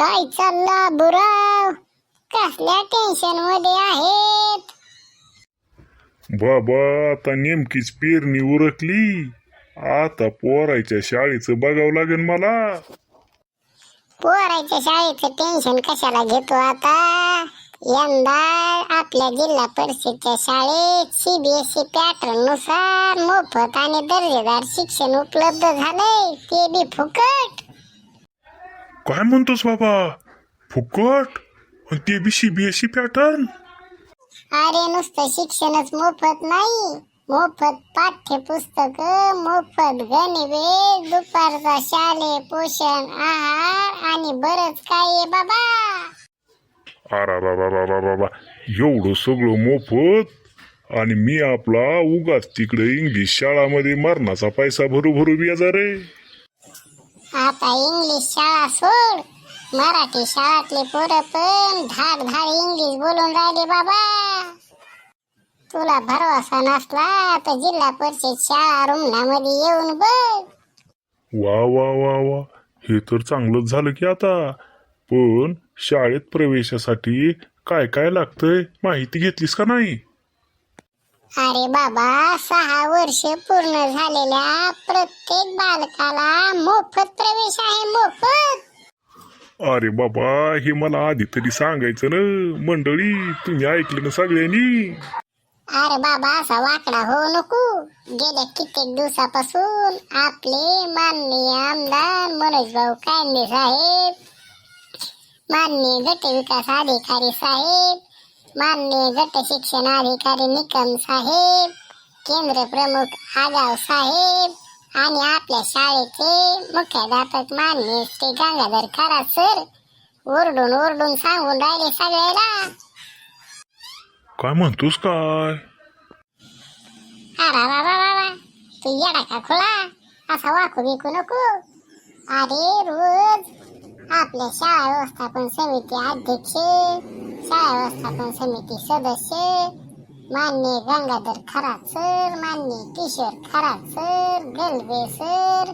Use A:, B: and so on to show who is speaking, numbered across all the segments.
A: काय चालला बुराव? कसल्या टेन्शनमध्ये आहेत?
B: बाबा आता नेमकीच पेरणी उरकली. आता पोरायच्या शाळेचं बघावं लागेल मला.
A: पोराच्या शाळेचं टेन्शन कशाला घेतो आता? यंदा आपल्या जिल्हा परिषदच्या शाळेत सीबीएसई पॅटर्ननुसार मोफत आणि दर्जेदार शिक्षण उपलब्ध झालंय ते बी फुकट.
B: काय म्हणतोस बाबा? फुकट? आणि ते बी सीबीएसई पॅटर्न
A: अरे नुसतं शिक्षणच मोफत नाही. मोफत पाठ्यपुस्तक मोफत गणवेश दुपारचा शालेय पोषण आहार आणि बरंच काय आहे बाबा.
B: अरा एवढं सगळं मोफत? आणि मी आपला उगाच तिकडे इंग्लिश शाळामध्ये मरणाचा पैसा भरू भरू व्याजा रे.
A: आता इंग्लिश शाळा सोड. मराठी शाळातले पोरं पण धाड धाड इंग्लिश बोलून राहिले बाबा. तुला भरोसा नसला तर जिल्हा परिषद शाळा रुग्णामध्ये येऊन बघ.
B: वा वा वा वा. हे तर चांगलंच झालं की आता. पण शाळेत प्रवेशासाठी काय काय लागतंय? माहिती घेतलीस का नाही?
A: अरे बाबा सहा वर्ष पूर्ण झालेल्या प्रत्येक बालकाला मोफत प्रवेश आहे मोफत.
B: अरे बाबा हे मला आधी तरी सांगायचं ना. मंडळी तुम्ही ऐकलं ना सगळ्यांनी?
A: अरे बाबा असा वाकडा हो नको. गेल्या कित्येक दिवसापासून आपले माननीय आमदार मनोज भाऊ कांदे साहेब माननीय गट विकास अधिकारी साहेब माननीय गट शिक्षण अधिकारी निकम साहेब केंद्र प्रमुख आगाव साहेब आणि आपल्या शाळेचे मुख्याध्यापक माननीय श्री गंगाधर खरात सर ओरडून ओरडून सांगून राहिले सगळ्याला.
B: काय म्हणतोस काय?
A: अरे वा वा वा वा तू येडा का खुळा? असा वाकू बिकू नको. अरे रोज आपल्या शाळा व्यवस्थापन समिती अध्यक्ष शाळा व्यवस्थापन समिती सदस्य मान्य गंगाधर खरात सर मान्य किशोर खरात सर गलबे सर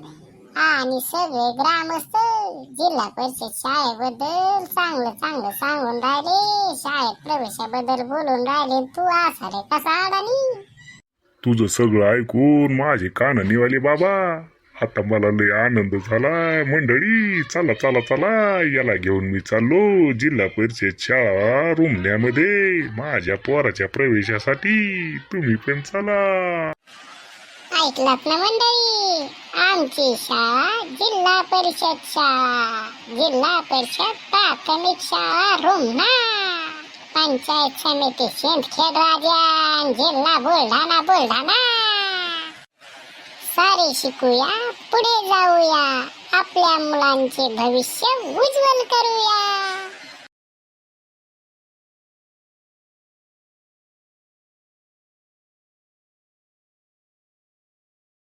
A: आणि सगळे ग्रामस्थ जिल्हा परिषद शाळेबद्दल चांगलं चांगलं सांगून राहिले. शाळेत प्रवेशाबद्दल बोलून राहिले. तू असा रे कसा अडाणी
B: तुझं सगळं ऐकून माझे कान निवाले बाबा. आता मला लय आनंद झालाय. मंडळी चला चला चला. याला घेऊन मी चाललो जिल्हा परिषद शाळा रुमण्यामध्ये माझ्या पोराच्या प्रवेशासाठी तुम्ही पण चला.
A: ऐकलात ना मंडळी? आमची शाळा जिल्हा परिषद शाळा. जिल्हा परिषद प्राथमिक शाळा रुमना. पंचायत समिती सिंदखेड राजा जिल्हा बुलढाणा बुलढाणा. सारे शिकूया पुढे जाऊया. आपल्या मुलांचे भविष्य उज्ज्वल करूया.